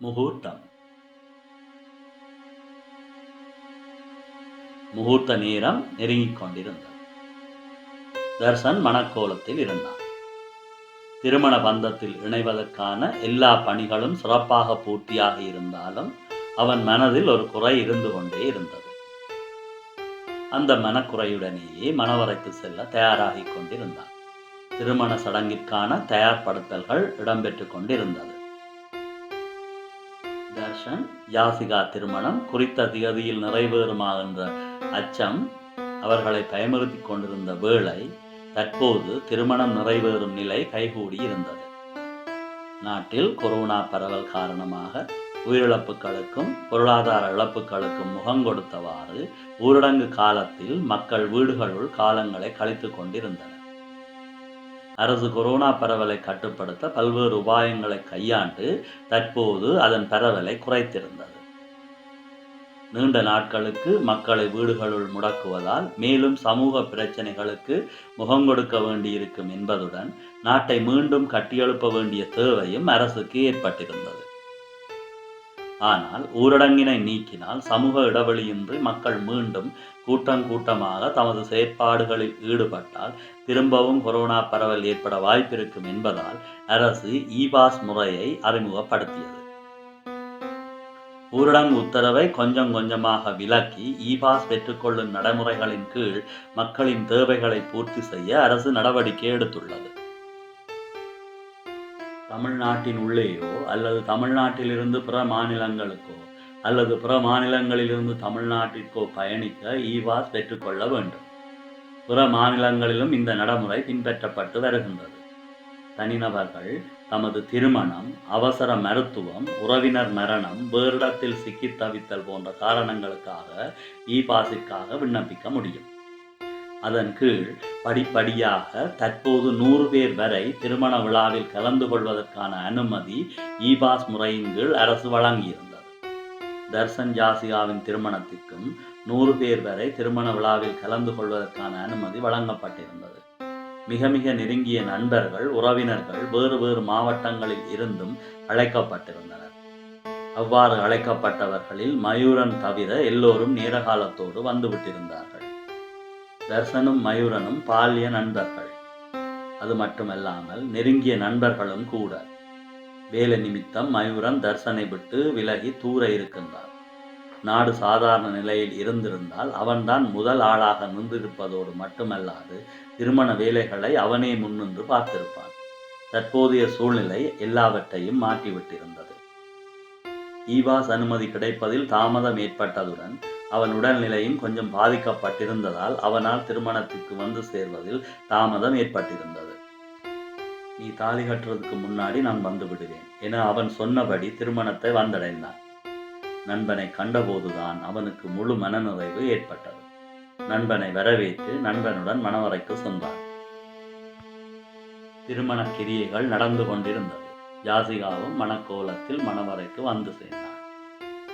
முகூர்த்தம். முகூர்த்த நேரம் நெருங்கிக் கொண்டிருந்தது. தர்சன் மணக்கோலத்தில் இருந்தான். திருமண பந்தத்தில் இணைவதற்கான எல்லா பணிகளும் சிறப்பாக பூர்த்தியாக இருந்தாலும் அவன் மனதில் ஒரு குறை இருந்து கொண்டே இருந்தது. அந்த மனக்குறையுடனேயே மணவரைக்கு செல்ல தயாராகிக் கொண்டிருந்தான். திருமண சடங்கிற்கான தயார்படுத்தல்கள் இடம்பெற்றுக் கொண்டிருந்தது. தர்ஷன் யாசிகா திருமணம் குறித்த திகதியில் நிறைவேறுமா என்ற அச்சம் அவர்களை பயமுறுத்தி கொண்டிருந்த வேளை தற்போது திருமணம் நிறைவேறும் நிலை கைகூடி இருந்தது. நாட்டில் கொரோனா பரவல் காரணமாக உயிரிழப்புகளுக்கும் பொருளாதார இழப்புகளுக்கும் முகம் கொடுத்தவாறு ஊரடங்கு காலத்தில் மக்கள் வீடுகளுள் காலங்களை கழித்துக் கொண்டிருந்தனர். அரசு கொரோனா பரவலை கட்டுப்படுத்த பல்வேறு உபாயங்களை கையாண்டு தற்போது அதன் பரவலை குறைத்திருந்தது. நீண்ட நாட்களுக்கு மக்களை வீடுகளுள் முடக்குவதால் மேலும் சமூக பிரச்சனைகளுக்கு முகம் கொடுக்க வேண்டியிருக்கும் என்பதுடன் நாட்டை மீண்டும் கட்டியெழுப்ப வேண்டிய தேவையும் அரசுக்கு ஏற்பட்டிருந்தது. ஆனால் ஊரடங்கினை நீக்கினால் சமூக இடைவெளியின்றி மக்கள் மீண்டும் கூட்டம் கூட்டமாக தமது செயற்பாடுகளில் ஈடுபட்டால் திரும்பவும் கொரோனா பரவல் ஏற்பட வாய்ப்பிருக்கும் என்பதால் அரசு இ பாஸ் முறையை அறிமுகப்படுத்தியது. ஊரடங்கு உத்தரவை கொஞ்சம் கொஞ்சமாக விலக்கி இ பாஸ் பெற்றுக்கொள்ளும் நடைமுறைகளின் கீழ் மக்களின் தேவைகளை பூர்த்தி செய்ய அரசு நடவடிக்கை எடுத்துள்ளது. தமிழ்நாட்டின் உள்ளேயோ அல்லது தமிழ்நாட்டிலிருந்து பிற மாநிலங்களுக்கோ அல்லது பிற மாநிலங்களிலிருந்து தமிழ்நாட்டிற்கோ பயணிக்க இ பாஸ் பெற்றுக்கொள்ள வேண்டும். பிற மாநிலங்களிலும் இந்த நடைமுறை பின்பற்றப்பட்டு வருகின்றது. தனிநபர்கள் தமது திருமணம் அவசர மருத்துவம் உறவினர் மரணம் வேறிடத்தில் சிக்கித் தவித்தல் போன்ற காரணங்களுக்காக இ பாஸிற்காக விண்ணப்பிக்க முடியும். அதன் கீழ் படிப்படியாக தற்போது நூறு பேர் வரை திருமண விழாவில் கலந்து கொள்வதற்கான அனுமதி இ பாஸ் முறையின் கீழ் அரசு வழங்கியிருந்தது. தர்சன் ஜாசிகாவின் திருமணத்திற்கும் நூறு பேர் வரை திருமண விழாவில் கலந்து கொள்வதற்கான அனுமதி வழங்கப்பட்டிருந்தது. மிக மிக நெருங்கிய நண்பர்கள் உறவினர்கள் வேறு வேறு மாவட்டங்களில் இருந்தும் அழைக்கப்பட்டிருந்தனர். அவ்வாறு அழைக்கப்பட்டவர்களில் மயூரன் தவிர எல்லோரும் நேரகாலத்தோடு வந்துவிட்டிருந்தார்கள். தர்சனும் மயூரனும் பால்ய நண்பர்கள். அது மட்டுமல்லாமல் நெருங்கிய நண்பர்களும் கூட. வேலை நிமித்தம் மயூரன் தர்சனை விட்டு விலகி தூர இருக்கின்றார் நாடு சாதாரண நிலையில் இருந்திருந்தால் அவன்தான் முதல் ஆளாக நின்றிருப்பதோடு மட்டுமல்லாது திருமண வேலைகளை அவனே முன்னின்று பார்த்திருப்பான். தற்போதைய சூழ்நிலை எல்லாவற்றையும் மாற்றிவிட்டிருந்தது. ஈவாஸ் அனுமதி கிடைப்பதில் தாமதம் ஏற்பட்டதுடன் அவன் உடல்நிலையும் கொஞ்சம் பாதிக்கப்பட்டிருந்ததால் அவனால் திருமணத்திற்கு வந்து சேர்வதில் தாமதம் ஏற்பட்டிருந்தது. நீ தாலி கட்டுறதுக்கு முன்னாடி நான் வந்து விடுவேன் என அவன் சொன்னபடி திருமணத்தை வந்தடைந்தான். நண்பனை கண்டபோதுதான் அவனுக்கு முழு மனநிறைவு ஏற்பட்டது. நண்பனை வரவேற்று நண்பனுடன் மணவரைக்கு சென்றான் திருமண கிரியைகள் நடந்து கொண்டிருந்தது. ஜாசிகாவும் மணக்கோலத்தில் மணவரைக்கு வந்து சேர்ந்தான்.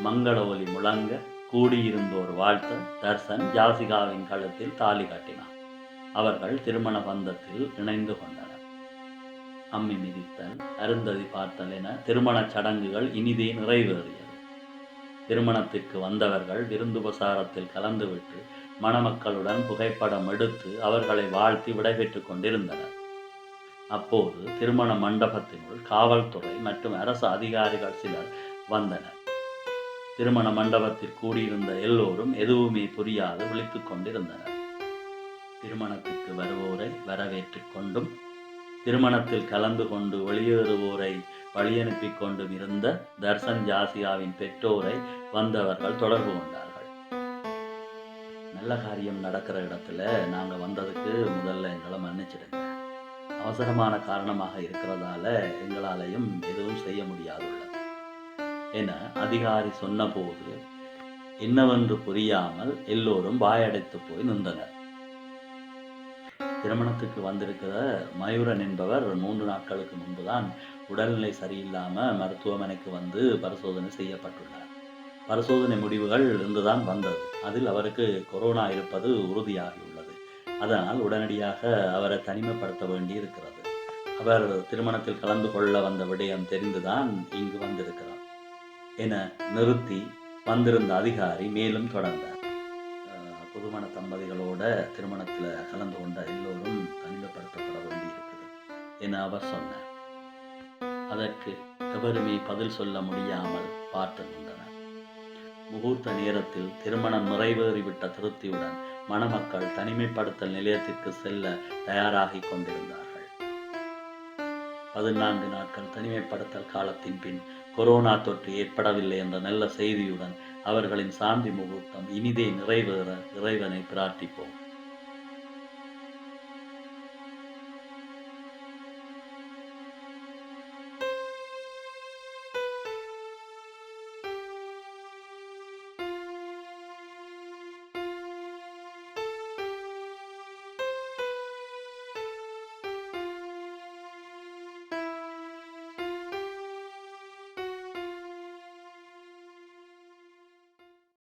மங்கள ஒலி முழங்க கூடியிருந்தோர் வாழ்த்த தர்சன் ஜாசிகாவின் கழுத்தில் தாலி கட்டினான். அவர்கள் திருமண பந்தத்தில் இணைந்து கொண்டனர். அம்மி மிதித்தல் அருந்ததி பார்த்தல் என திருமணச் சடங்குகள் இனிதே நிறைவேறியது. திருமணத்திற்கு வந்தவர்கள் விருந்துபசாரத்தில் கலந்துவிட்டு மணமக்களுடன் புகைப்படம் எடுத்து அவர்களை வாழ்த்தி விடைபெற்றுக் கொண்டிருந்தனர். அப்போது திருமண மண்டபத்தினுள் காவல்துறை மற்றும் அரசு அதிகாரிகள் சிலர் வந்தனர். திருமண மண்டபத்தில் கூடியிருந்த எல்லோரும் எதுவுமே புரியாது விழித்துக் கொண்டிருந்தனர். திருமணத்திற்கு வருவோரை வரவேற்றுக் கொண்டும் திருமணத்தில் கலந்து கொண்டு வெளியேறுவோரை வழியனுப்பி கொண்டும் இருந்த தர்சன் ஜாசியாவின் பெற்றோரை வந்தவர்கள் தொடர்பு கொண்டார்கள். நல்ல காரியம் நடக்கிற இடத்துல நாங்கள் வந்ததுக்கு முதல்ல எங்களை மன்னிச்சிடுங்க. அவசரமான காரணமாக இருக்கிறதால எங்களாலையும் எதுவும் செய்ய முடியாதுள்ளது. என அதிகாரி சொன்னபோது என்னவென்று புரியாமல் எல்லோரும் வாயடைத்து போய் நின்றனர். திருமணத்துக்கு வந்திருக்கிற மயூரன் என்பவர் மூன்று நாட்களுக்கு முன்புதான் உடல்நிலை சரியில்லாமல் மருத்துவமனைக்கு வந்து பரிசோதனை செய்யப்பட்டுள்ளார். பரிசோதனை முடிவுகள் இருந்துதான் வந்தது. அதில் அவருக்கு கொரோனா இருப்பது உறுதியாகியுள்ளது. அதனால் உடனடியாக அவரை தனிமைப்படுத்த வேண்டி இருக்கிறது அவர் திருமணத்தில் கலந்து கொள்ள வந்த விடயம் தெரிந்துதான் இங்கு வந்திருக்கிறார் என நிறுத்தி வந்திருந்த அதிகாரி மேலும் தொடர்ந்தார். புதுமண தம்பதிகளோட திருமணத்தில் கலந்து கொண்ட எல்லோரும் தனிமைப்படுத்தப்பட வேண்டியிருக்குது என அவர் சொன்னார். அதற்கு எவருமே பதில் சொல்ல முடியாமல் பார்த்து கொண்டனர். முகூர்த்த நேரத்தில் திருமணம் நிறைவேறிவிட்ட திருப்தியுடன் மணமக்கள் தனிமைப்படுத்தல் நிலையத்திற்கு செல்ல தயாராகிக் கொண்டிருந்தார்கள். பதினான்கு நாட்கள் தனிமைப்படுத்தல் காலத்தின் பின் கொரோனா தொற்று ஏற்படவில்லை என்ற நல்ல செய்தியுடன் அவர்களின் சாந்தி முகூர்த்தம் இனிதே நிறைவேற இறைவனை பிரார்த்திப்போம்.